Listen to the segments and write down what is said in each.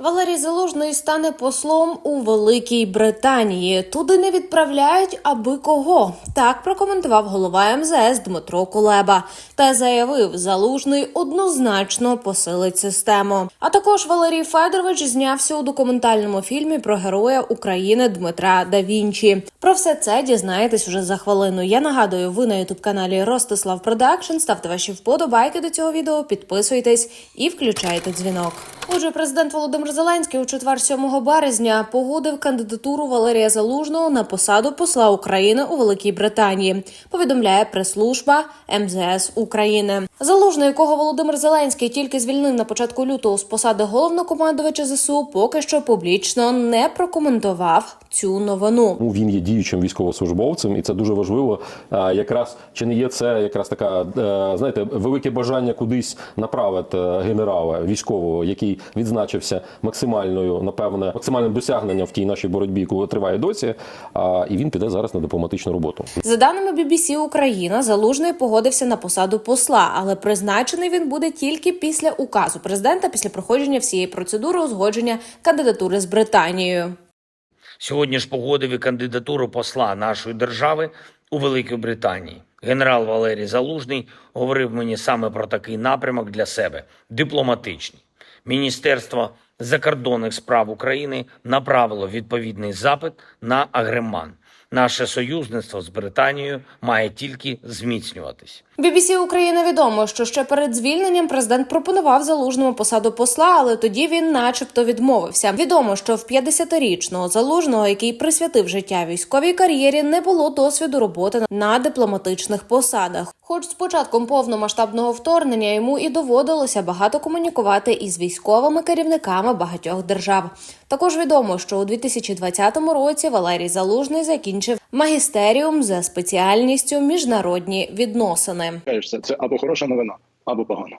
Валерій Залужний стане послом у Великій Британії. Туди не відправляють аби кого. Так прокоментував голова МЗС Дмитро Кулеба та заявив, залужний однозначно посилить систему. А також Валерій Федорович знявся у документальному фільмі про героя України Дмитра Да Вінчі. Про все це дізнаєтесь уже за хвилину. Я нагадую, ви на ютуб каналі Ростислав Продакшн. Ставте ваші вподобайки до цього відео, підписуйтесь і включайте дзвінок. Отже, президент Володимир Зеленський у четвер 7 березня погодив кандидатуру Валерія Залужного на посаду посла України у Великій Британії. Повідомляє прес-служба МЗС України. Залужний, якого Володимир Зеленський тільки звільнив на початку лютого з посади головнокомандувача ЗСУ, поки що публічно не прокоментував цю новину. Ну, він є діючим військовослужбовцем, і це дуже важливо. Якраз чи не є це якраз така, е, знаєте, велике бажання кудись направити генерала військового, який відзначився максимальною, напевне, максимальним досягненням в тій нашій боротьбі, яка триває досі. А, І він піде зараз на дипломатичну роботу. За даними BBC Україна, Залужний погодився на посаду посла, але призначений він буде тільки після указу президента після проходження всієї процедури узгодження кандидатури з Британією. Сьогодні ж погодив і кандидатуру посла нашої держави у Великій Британії. Генерал Валерій Залужний говорив мені саме про такий напрямок для себе дипломатичний. Міністерство закордонних справ України направило відповідний запит на Агреман. Наше союзництво з Британією має тільки зміцнюватись. BBC Україна відомо, що ще перед звільненням президент пропонував залужному посаду посла, але тоді він, начебто, відмовився. Відомо, що в 50-річного залужного, який присвятив життя військовій кар'єрі, не було досвіду роботи на дипломатичних посадах. Хоч з початком повномасштабного вторгнення йому і доводилося багато комунікувати із військовими керівниками багатьох держав. Також відомо, що у 2020 році Валерій Залужний закінчив магістеріум за спеціальністю міжнародні відносини. Це, або хороша новина, або погана.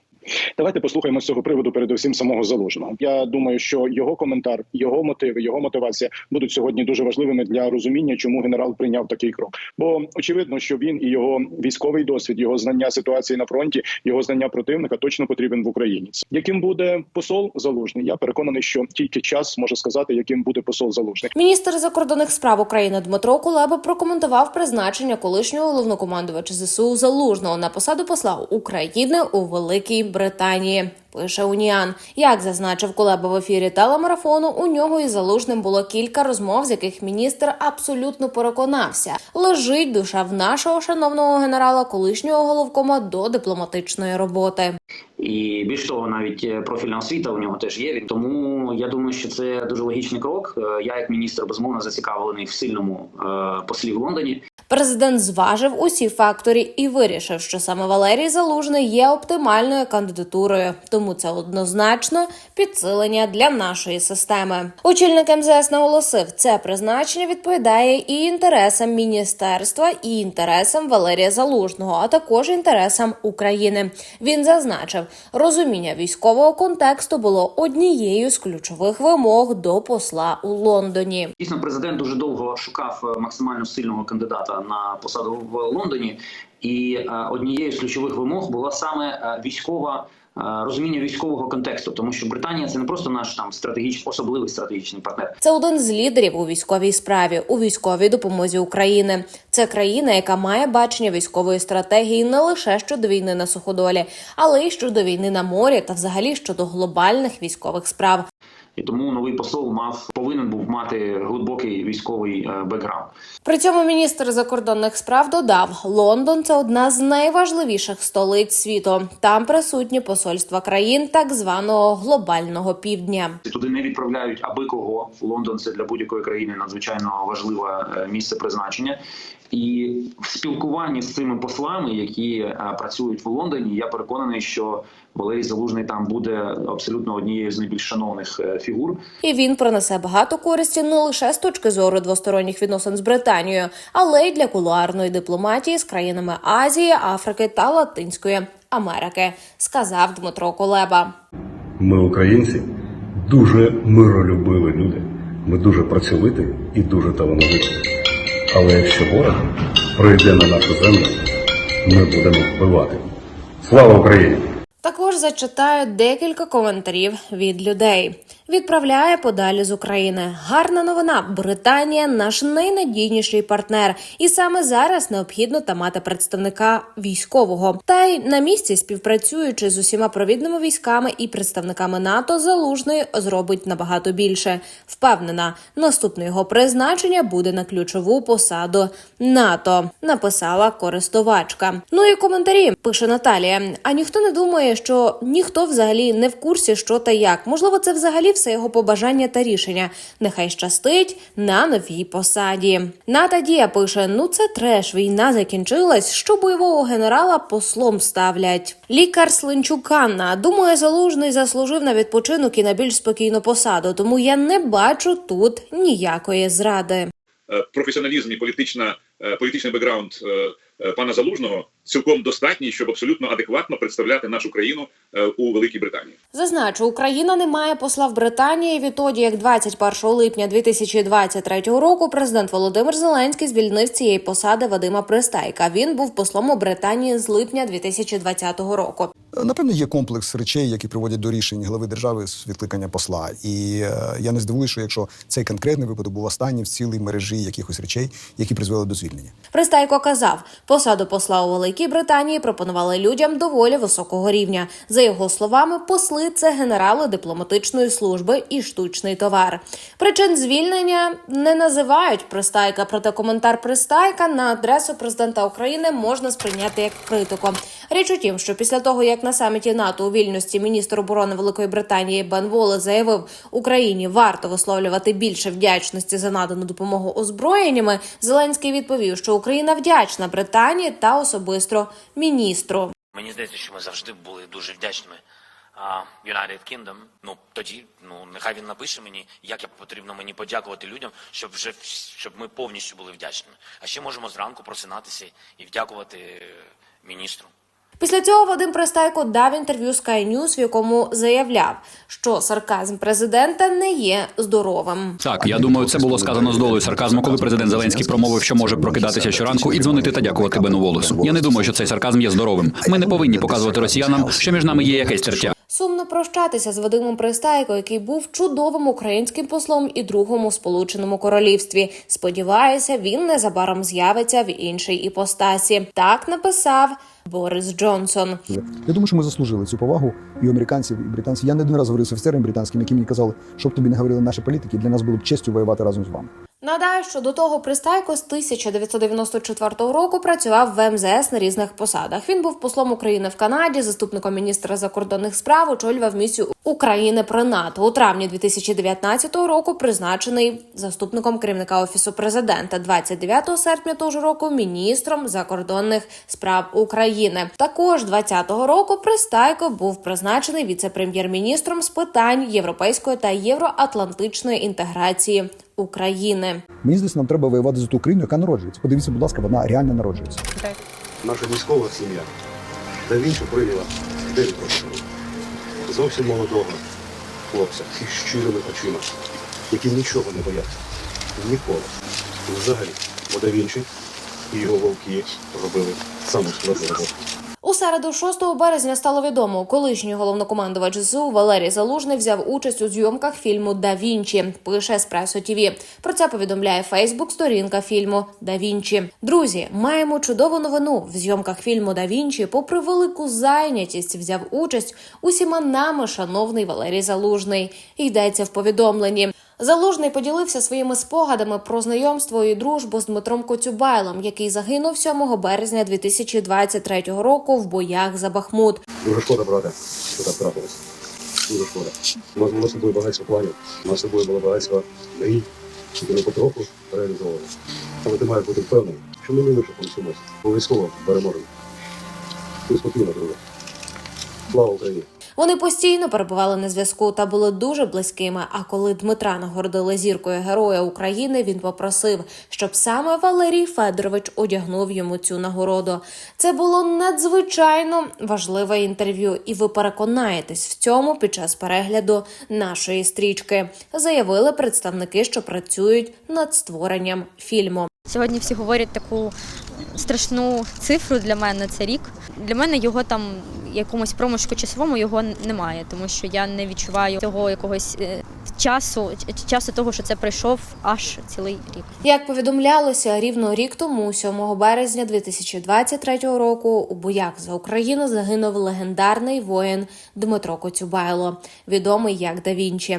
Давайте послухаємо з цього приводу передусім самого залужного. Я думаю, що його коментар, його мотиви, його мотивація будуть сьогодні дуже важливими для розуміння, чому генерал прийняв такий крок. Бо очевидно, що він і його військовий досвід, його знання ситуації на фронті, його знання противника точно потрібен в Україні. Яким буде посол залужний? Я переконаний, що тільки час може сказати, яким буде посол залужний. Міністр закордонних справ України Дмитро Кулеба прокоментував призначення колишнього головнокомандувача ЗСУ Залужного на посаду посла України у Великій Британії. Пише Уніан, як зазначив Кулеба в ефірі телемарафону, у нього із залужним було кілька розмов, з яких міністр абсолютно переконався. Лежить душа в нашого шановного генерала, колишнього головкома до дипломатичної роботи. І більш того, навіть е, профільна освіта у нього теж є. Тому я думаю, що це дуже логічний крок. Е, Я, як міністр, безумовно зацікавлений в сильному е, послі в Лондоні. Президент зважив усі фактори і вирішив, що саме Валерій Залужний є оптимальною кандидатурою, тому це однозначно підсилення для нашої системи. Очільник МЗС наголосив, це призначення відповідає і інтересам міністерства, і інтересам Валерія Залужного, а також інтересам України. Він зазначив, розуміння військового контексту було однією з ключових вимог до посла у Лондоні. Дійсно, президент дуже довго шукав е, максимально сильного кандидата на посаду в Лондоні, і е, однією з ключових вимог була саме е, військова. Е, Розуміння військового контексту, тому що Британія це не просто наш там стратегічний особливий стратегічний партнер. Це один з лідерів у військовій справі у військовій допомозі України. Це країна, яка має бачення військової стратегії не лише щодо війни на суходолі, але й щодо війни на морі та взагалі щодо глобальних військових справ. І тому новий посол мав повинен був мати глибокий військовий е, бекграунд. При цьому міністр закордонних справ додав: Лондон це одна з найважливіших столиць світу. Там присутні посольства країн так званого глобального півдня. Туди не відправляють аби кого. Лондон це для будь-якої країни надзвичайно важливе е, місце призначення. І в спілкуванні з цими послами, які е, працюють в Лондоні, я переконаний, що Валерій Залужний там буде абсолютно однією з найбільш шановних фігур. І він принесе багато користі не лише з точки зору двосторонніх відносин з Британією, але й для кулуарної дипломатії з країнами Азії, Африки та Латинської Америки, сказав Дмитро Кулеба. Ми, українці, дуже миролюбиві люди. Ми дуже працьовиті і дуже талановиті. Але якщо ворог прийде на нашу землю, ми будемо вбивати. Слава Україні! Також зачитаю декілька коментарів від людей. Відправляє подалі з України. Гарна новина. Британія наш найнадійніший партнер, і саме зараз необхідно та мати представника військового. Та й на місці, співпрацюючи з усіма провідними військами і представниками НАТО, залужний зробить набагато більше. Впевнена, наступне його призначення буде на ключову посаду НАТО. Написала користувачка. Ну і коментарі пише Наталія. А ніхто не думає, що ніхто взагалі не в курсі, що та як. Можливо, це взагалі все його побажання та рішення. Нехай щастить на новій посаді. Ната Дія пише: ну це треш. Війна закінчилась. Що бойового генерала послом ставлять. Лікар Слинчук Анна думаю, залужний заслужив на відпочинок і на більш спокійну посаду. Тому я не бачу тут ніякої зради. е, професіоналізм і політична, е, політичний бекграунд е, пана Залужного цілком достатній, щоб абсолютно адекватно представляти нашу країну е, у Великій Британії. Зазначу, Україна не має посла в Британії. Відтоді, як 21 липня 2023 року, президент Володимир Зеленський звільнив цієї посади Вадима Пристайка. Він був послом у Британії з липня 2020 року. Напевно, є комплекс речей, які приводять до рішень глави держави з відкликання посла. І е, я не здивуюся, що якщо цей конкретний випадок був останній в цілій мережі якихось речей, які призвели до звільнення. Пристайко казав, посаду посла у Великій Британії пропонували людям доволі високого рівня. За його словами, посли це генерали дипломатичної служби і штучний товар. Причин звільнення не називають Пристайка, проте коментар Пристайка на адресу президента України можна сприйняти як критику. Річ у тім, що після того, як на саміті НАТО у вільності міністр оборони Великої Британії Бен Волес заявив, Україні варто висловлювати більше вдячності за надану допомогу озброєннями, Зеленський відповів, що Україна вдячна Британії та особисто міністру. Мені здається, що ми завжди були дуже вдячними. United Kingdom, ну тоді, ну нехай він напише мені, як я потрібно мені подякувати людям, щоб вже щоб ми повністю були вдячними. А ще можемо зранку просинатися і вдякувати е, міністру. Після цього Вадим Пристайко дав інтерв'ю Sky News, в якому заявляв, що сарказм президента не є здоровим. Так, я думаю, це було сказано з долою сарказму, коли президент Зеленський промовив, що може прокидатися щоранку і дзвонити та дякувати Бену Волосу. Я не думаю, що цей сарказм є здоровим. Ми не повинні показувати росіянам, що між нами є якесь тертя. Сумно прощатися з Вадимом Пристайко, який був чудовим українським послом і другом у Сполученому Королівстві. Сподіваюся, він незабаром з'явиться в іншій іпостасі. Так написав Борис Джонсон. Я думаю, що ми заслужили цю повагу і американців, і британців. Я не один раз говорив з офіцерами британськими, які мені казали, щоб тобі не говорили наші політики, для нас було б честю воювати разом з вами. Нагадаю, що до того Пристайко з 1994 року працював в МЗС на різних посадах. Він був послом України в Канаді, заступником міністра закордонних справ, очолював місію України при НАТО. У травні 2019 року призначений заступником керівника офісу президента. 29 серпня того ж року міністром закордонних справ України. Також 20-го року Пристайко був призначений віце-прем'єр-міністром з питань європейської та євроатлантичної інтеграції України. Мені здається, нам треба воювати за ту Україну, яка народжується. Подивіться, будь ласка, вона реально народжується. Наша військова сім'я да Вінчі прийняла 9 років. Зовсім молодого хлопця із щирими очима, які нічого не бояться. Ніколи. Взагалі, бо да Вінчі і його вовки робили саму складну роботу. У середу, 6 березня, стало відомо, колишній головнокомандувач ЗСУ Валерій Залужний взяв участь у зйомках фільму Да Вінчі. Пише Еспресо ТІВІ. Про це повідомляє Фейсбук-сторінка фільму Да Вінчі. Друзі, маємо чудову новину. В зйомках фільму Да Вінчі, попри велику зайнятість, взяв участь усіма нами, шановний Валерій Залужний. Йдеться в повідомленні. Залужний поділився своїми спогадами про знайомство і дружбу з Дмитром Коцюбайлом, який загинув 7 березня 2023 року в боях за Бахмут. Дуже шкода, брате, що так трапилось. Дуже шкода. Нас було з тобою багатство планів, у нас з тобою було багатство мрій, які ми потроху реалізовували. Але ти маєш бути впевнений, що ми не помстимося. Обов'язково переможемо. Ти спокійно, друже. Слава Україні! Вони постійно перебували на зв'язку та були дуже близькими. А коли Дмитра нагородили зіркою Героя України, він попросив, щоб саме Валерій Федорович одягнув йому цю нагороду. Це було надзвичайно важливе інтерв'ю, і ви переконаєтесь в цьому під час перегляду нашої стрічки, заявили представники, що працюють над створенням фільму. Сьогодні всі говорять таку страшну цифру для мене це рік. Для мене його там якомусь проміжку часовому його немає, тому що я не відчуваю цього якогось е, часу, часу того, що це пройшов аж цілий рік. Як повідомлялося, рівно рік тому, 7 березня 2023 року, у боях за Україну загинув легендарний воїн Дмитро Коцюбайло, відомий як Да Вінчі.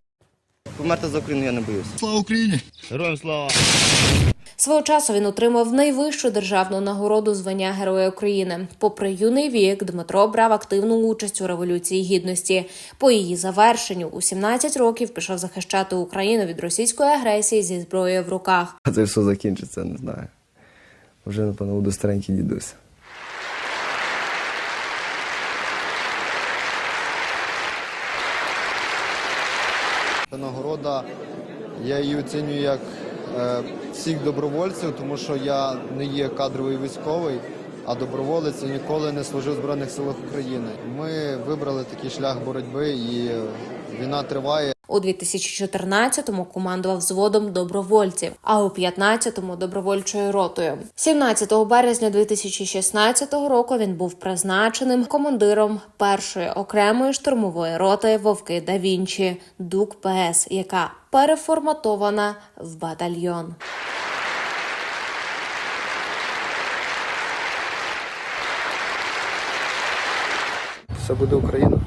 Померти за Україну я не боюся. Слава Україні! Героям слава! Свого часу він отримав найвищу державну нагороду звання Героя України. Попри юний вік, Дмитро брав активну участь у революції гідності. По її завершенню у 17 років пішов захищати Україну від російської агресії зі зброєю в руках. А це все закінчиться, не знаю. Вже, напевно, буду старенький дідусь. Нагорода, я її оцінюю як всіх добровольців, тому що я не є кадровий військовий, а доброволець ніколи не служив в Збройних силах України. Ми вибрали такий шлях боротьби і е, війна триває. У 2014-му командував взводом добровольців, а у 15-му – добровольчою ротою. 17 березня 2016 року він був призначеним командиром першої окремої штурмової роти Вовки да Вінчі Дук ПС, яка переформатована в батальйон. Все буде Україна.